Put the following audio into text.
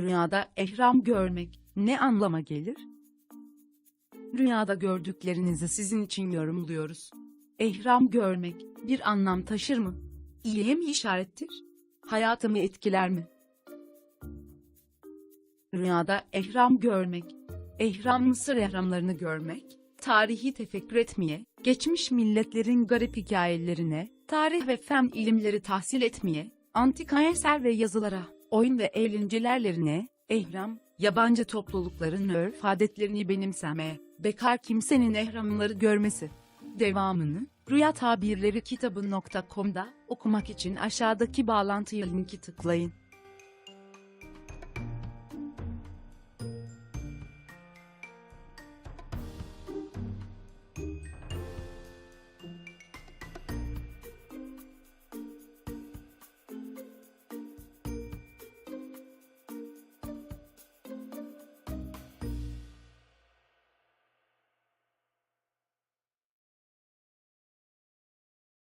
Rüyada ehram görmek ne anlama gelir? Rüyada gördüklerinizi sizin için yorumluyoruz. Ehram görmek bir anlam taşır mı? İyiye mi işarettir? Hayatımı etkiler mi? Rüyada ehram görmek, ehram Mısır ehramlarını görmek, tarihi tefekkür etmeye, geçmiş milletlerin garip hikayelerine, tarih ve fen ilimleri tahsil etmeye, antika eser ve yazılara, oyun ve eğlencelerlerine, ehram, yabancı toplulukların örf adetlerini benimsemeye, bekar kimsenin ehramları görmesi. Devamını, Rüya Tabirleri kitabı.com'da okumak için aşağıdaki bağlantıya linki tıklayın.